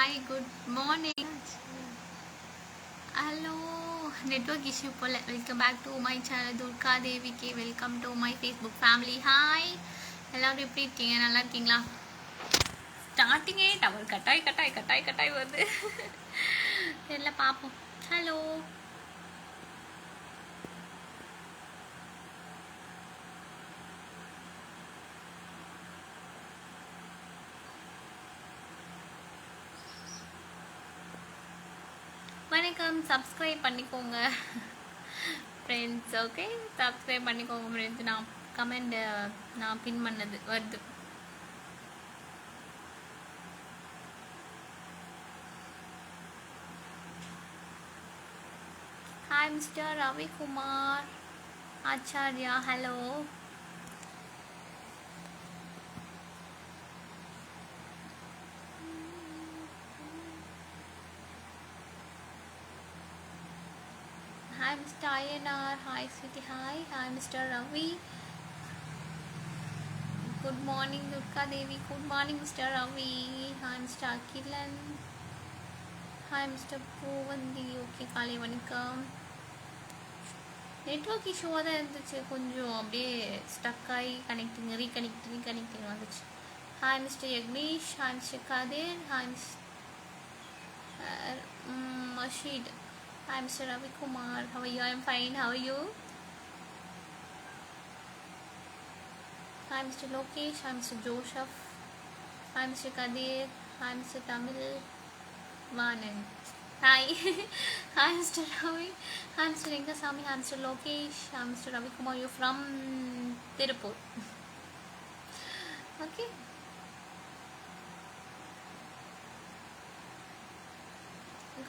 Hi good morning hello network issue pole welcome back to my channel Durga தேவிக்கு welcome to my Facebook family hi எல்லோரும் எப்படி இருக்கீங்க? நல்லா இருக்கீங்களா? ஸ்டார்டிங்கே டவர் கட்டாய் கட்டாய் கட்டாய் கட்டாய் வருது. தெரியல பார்ப்போம் ஹலோ வணக்கம். சப்ஸ்கிரைப் பண்ணிக்கோங்க. ஃப்ரெண்ட்ஸ் ஓகே சப்ஸ்கிரைப் பண்ணிக்கோங்க ஃப்ரெண்ட்ஸ் நான் கமெண்ட் நான் பின் பண்ணது வருது. Hi mister Ravikumar Acharya hello Hi, Mr. INR. Hi, sweetie. Hi. Hi, Mr. Ravi. Good morning, Durga Devi. Good morning, Mr. Ravi. Hi, Mr. Akilan. Hi, Mr. Povandi. Okay, காலை வணக்கம் network இஷ்யூவாக தான் இருந்துச்சு கொஞ்சம் அப்படியே stuck ஆகி connecting reconnecting reconnecting வந்துச்சு hi Mr Yagnesh hi Mr Kader hi Mr Masheed Hi, Mr. Ravi Kumar. How are you? I'm fine. How are you? Hi, Mr. Lokesh. Hi, Mr. Joseph. Hi, Mr. Kadir. Hi, Mr. Tamil Vanan. Hi. Hi, Mr. Ravi. Hi, Mr. Rengasamy. Hi, Mr. Lokesh. Hi, Mr. Ravi Kumar. You're from Tirupur. okay.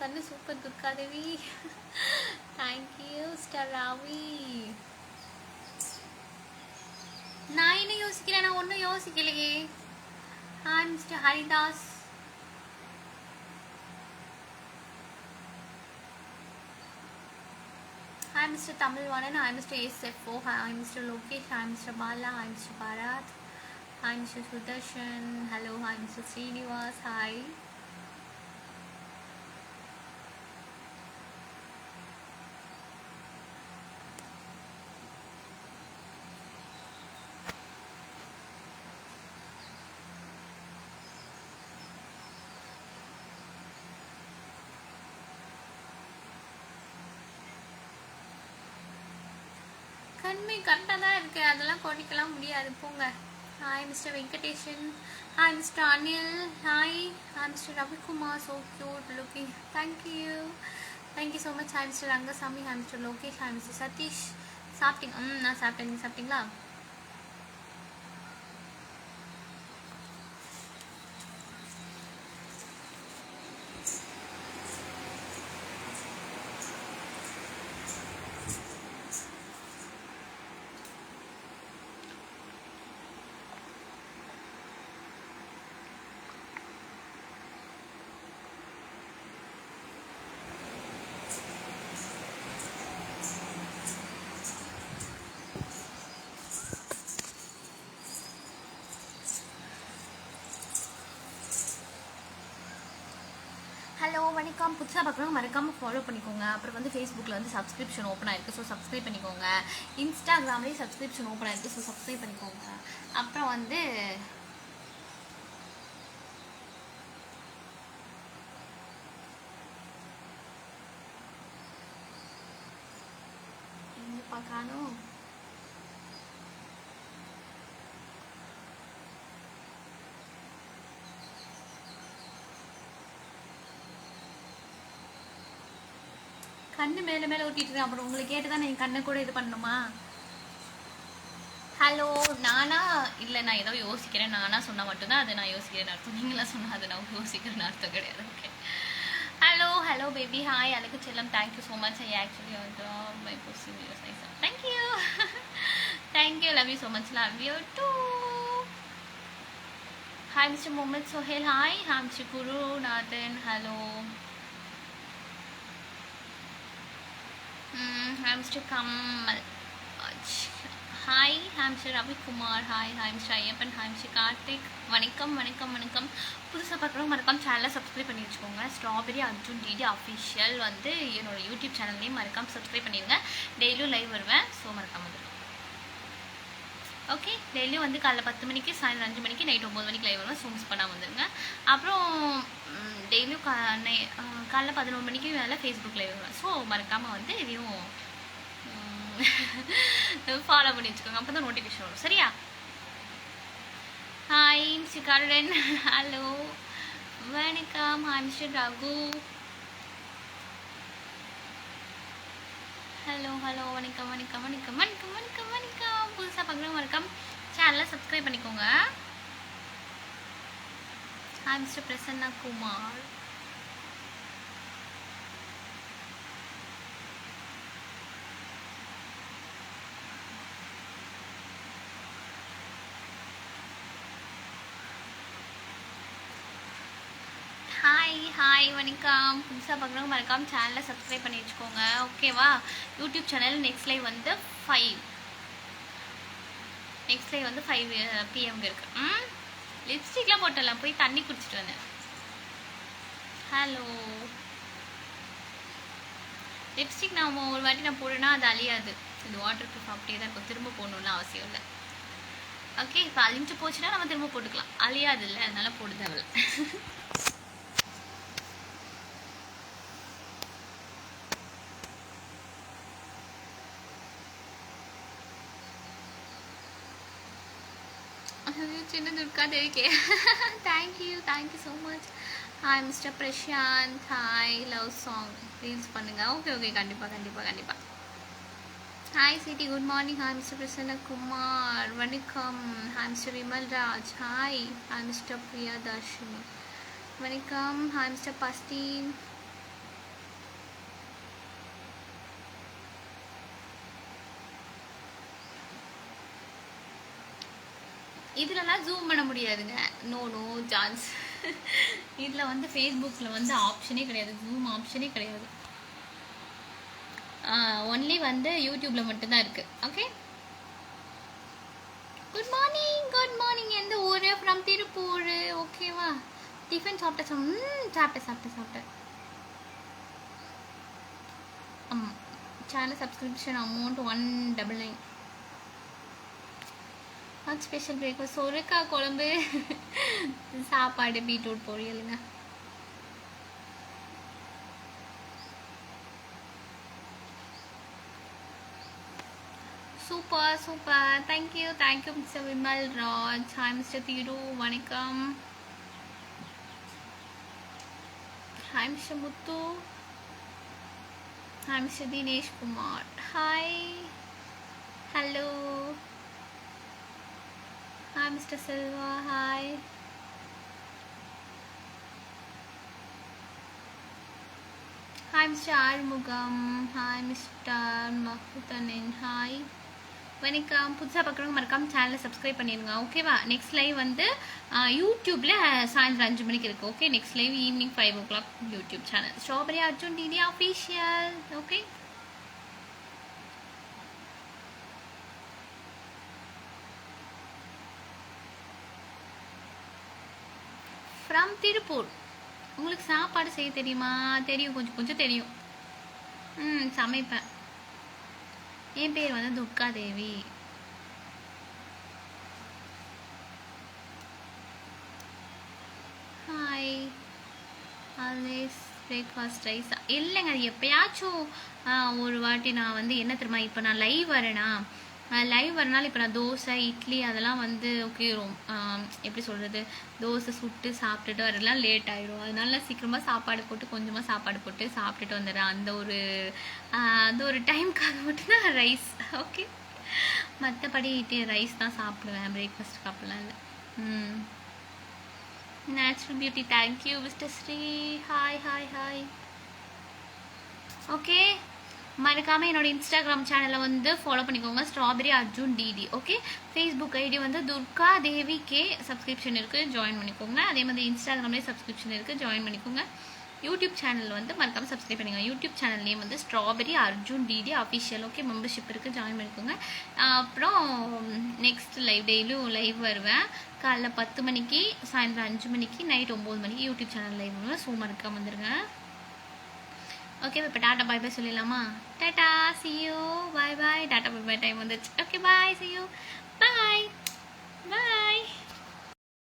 கண்ணு super Durga Devi thank you star Ravi நான் என்ன யோசிக்கிறேன் நான் ஒன்றும் யோசிக்கலையே hi Mr Haridas Hi Mr. Tamilwanan, hi Mr. SFO, hi Mr. Lokesh, hi Mr. Bala, hi Mr. Bharat, hi Mr. Sudarshan, hello, hi Mr. Srinivas, hi. கண்மை கரெக்டாக தான் இருக்குது அதெல்லாம் குறைக்கலாம் முடியாது. போங்க. Hi mister Venkatesan hi mister Anil hi hi mister Ravikumar so cute looking thank you thank you so much hi mister Rangasamy hi mister Lokesh hi mister Sathish சாப்பிட்டீங்க? ம் நான் சாப்பிட்டேன். நீங்கள் சாப்பிட்டீங்களா? ஹலோ வணக்கம். புதுசாக பார்க்குறவங்க மறக்காமல் ஃபாலோ பண்ணிக்கோங்க. அப்புறம் வந்து ஃபேஸ்புக்கில் வந்து சப்ஸ்கிரிப்ஷன் ஓப்பன் ஆயிருக்கு ஸோ சப்ஸ்கிரைப் பண்ணிக்கோங்க. இன்ஸ்டாகிராம்லேயும் சப்ஸ்கிரிப்ஷன் ஓப்பன் ஆயிருக்கு ஸோ சப்ஸ்கிரைப் பண்ணிக்கோங்க. அப்புறம் வந்து எங்கப்பா காணோம் கண்ணு மேலே மேலே ஊட்டிட்டு இருக்கேன் அப்புறம் உங்களை கேட்டு தான் என் கண்ணை கூட இது பண்ணணுமா? ஹலோ நானா? இல்லை நான் ஏதோ யோசிக்கிறேன். நானா சொன்னால் மட்டும்தான் அதை நான் யோசிக்கிறேன். அர்த்தம். நீங்களா சொன்னால் அதை நான் யோசிக்கிறேன்னு அர்த்தம் கிடையாது. Okay hello hello baby hi அழகு செல்லம். Thank you so much I actually வந்து my பொசி thank you thank you love you so much love you too hi mister Mohammed Sohail hi hi mister Gurunathan hello mister கம்மல் hi mister Ravikumar hi hi Ayyappan mister Karthik வணக்கம் வணக்கம் வணக்கம் புதுசாக பார்க்குறவங்க மறக்காம சேனலை subscribe பண்ணி வச்சுக்கோங்க. ஸ்ட்ராபெரி அர்ஜுன் டிடி அஃபிஷியல் வந்து என்னோடய யூடியூப் சேனல்லையும் மறக்காம சப்ஸ்கிரைப் பண்ணிடுங்க. டெய்லியும் லைவ் வருவேன். ஸோ மறக்காம வந்துடும் ஓகே டெய்லியும் வந்து காலைல பத்து மணிக்கு சாயந்தரம் அஞ்சு மணிக்கு நைட் ஒம்பது மணிக்கு லைவ் வருவேன். ஸோ மிஸ் பண்ணாமல் வந்துருங்க அப்புறம் டெய்லியும் கா நை- காலைல பதினோரு மணிக்கு மேலே ஃபேஸ்புக் லைவ் வருவேன். ஸோ மறக்காமல் வந்து இதையும் ஃபாலோ பண்ணி வச்சுக்கோங்க. அப்போ தான் நோட்டிஃபிகேஷன் வரும். சரியா? ஹாய் மிஸ்டர் கருடன் ஹலோ வணக்கம் hi mister Raghu hello hello வணக்கம் வணக்கம் வணக்கம் வணக்கம் வணக்கம் வணக்கம். புதுசாக பார்க்குறவங்க வணக்கம். சேனலை சப்ஸ்கிரைப் பண்ணிக்கோங்க. Hi mister Prasanna Kumar hi hi வணக்கம். புதுசாக பார்க்குறவங்க மறக்காம சேனலை சப்ஸ்கிரைப் பண்ணி வச்சுக்கோங்க. ஓகேவா யூடியூப் சேனல் நெக்ஸ்ட் லைவ் வந்து ஃபைவ் நெக்ஸ்ட் லைவ் வந்து ஃபைவ் பிஎம்க்கு uh, இருக்கு. ம்? லிப்ஸ்டிக்லாம் போட்டலாம் போய் தண்ணி குடிச்சிட்டு வந்தேன் ஹலோ லிப்ஸ்டிக் நான் ஒரு வாட்டி நான் போடுனா அது அழியாது. இது வாட்டர் ப்ரூஃப் அப்படியே தான் இருக்கும். திரும்ப போடணும்னு அவசியம் இல்லை. ஓகே இப்போ அழிஞ்சு போச்சுன்னா நம்ம திரும்ப போட்டுக்கலாம். அழியாது இல்லை. அதனால போட தேவையில்ல சின்ன Durga தேவிக்கே thank you thank you so much hi mister Prashanth hi love song reels பண்ணுங்க. ஓகே ஓகே கண்டிப்பாக கண்டிப்பாக கண்டிப்பாக hi Chitti good morning hi mister Prasanna Kumar வணக்கம். Hi mister Vimal Raj hi hi mister Priya Dharshini வணக்கம். Hi mister பஸ்தீன் இதுலலாம் zoom பண்ண முடியாதுங்க. No no chance இதில் வந்து ஃபேஸ்புக்கில் வந்து ஆப்ஷனே கிடையாது. ஜூம் ஆப்ஷனே கிடையாது. ஒன்லி வந்து யூடியூப்பில் மட்டும்தான் இருக்குது okay good morning good morning எந்த ஊர்? ஃப்ரம் திருப்பூர். ஓகேவா டிஃபன் சாப்பிட்ட ம் சாப்பிட்டேன் சாப்பிட்டேன் சாப்பிட்டேன். ஆமாம் channel subscription amount one double nine அது ஸ்பெஷல் பிரேக்ஃபாஸ்ட் சொருக்காய் குழம்பு சாப்பாடு beetroot பொரியலுங்க super super thank you thank you mister Vimal Raj hi mister Dheeru வணக்கம். Hi mister Muthu hi mister Dinesh Kumar hi hello Hi, Mr. Silva. Hi. Hi, Mr. Armugam. Hi, Mr. Mahutanin. Hi. வணக்கம் புதுசாக பார்க்குறவங்க மறக்காம சேனலை subscribe பண்ணிடுங்க ஓகேவா next live வந்து யூடியூப்பில் சாயந்தரம் அஞ்சு மணிக்கு இருக்குது okay next live evening five o'clock YouTube channel strawberry Arjun DD official okay from Tiruppur உங்களுக்கு சாப்பாடு செய்ய தெரியுமா? தெரியும். கொஞ்சம் கொஞ்சம் தெரியும். ம் சமைப்பேன். என் பேர் வந்து Durga Devi. Hi always breakfast rice இல்லைங்க அது எப்பயாச்சும் ஒரு வாட்டி நான் வந்து என்ன தெரியுமா இப்போ நான் லைவ் வரேனா லைவ் வரனால இப்போ நான் தோசை இட்லி அதெல்லாம் வந்து ஓகே ரொம்ப எப்படி சொல்கிறது தோசை சுட்டு சாப்பிட்டுட்டு வரலாம் லேட் ஆயிடும் அதனால சீக்கிரமாக சாப்பாடு போட்டு கொஞ்சமாக சாப்பாடு போட்டு சாப்பிட்டுட்டு வந்துடுறேன். அந்த ஒரு அந்த ஒரு டைம்க்காக மட்டும்தான் ரைஸ் ஓகே மற்றபடி ரைஸ் தான் சாப்பிடுவேன் பிரேக்ஃபாஸ்ட்டுக்கு அப்போலாம் இல்லை. ம். Natural beauty thank you mister Sri hi hi hi okay மறக்காமல் என்னோட இன்ஸ்டாகிராம் சேனலை வந்து ஃபாலோ பண்ணிக்கோங்க. Strawberry Arjun DD okay Facebook ID வந்து துர்கா தேவி கே சப்ஸ்கிரிப்ஷன் இருக்குது ஜாயின் பண்ணிக்கோங்க. அதே மாதிரி இன்ஸ்டாகிராம்லேயே சப்ஸ்கிரிப்ஷன் இருக்குது ஜாயின் பண்ணிக்கோங்க. யூடியூப் சேனல் வந்து மறக்காமல் சப்ஸ்கிரைப் பண்ணிக்கோங்க. யூடியூப் சேனல் நேம் வந்து strawberry Arjun DD official okay membership இருக்குது ஜாயின் பண்ணிக்கோங்க. அப்புறம் நெக்ஸ்ட் லைவ் டெய்லியும் லைவ் வருவேன். காலைல பத்து மணிக்கு சாயந்தரம் அஞ்சு மணிக்கு நைட் ஒம்பது மணிக்கு யூடியூப் சேனல் லைவ் வருவேன் ஸோ மறக்காம வந்துருங்க. ஓகே இப்போ டாட்டா பாய் பாய் சொல்லிடலாமா? Tata see you bye bye tata bye bye time வந்துச்சு okay bye see you bye bye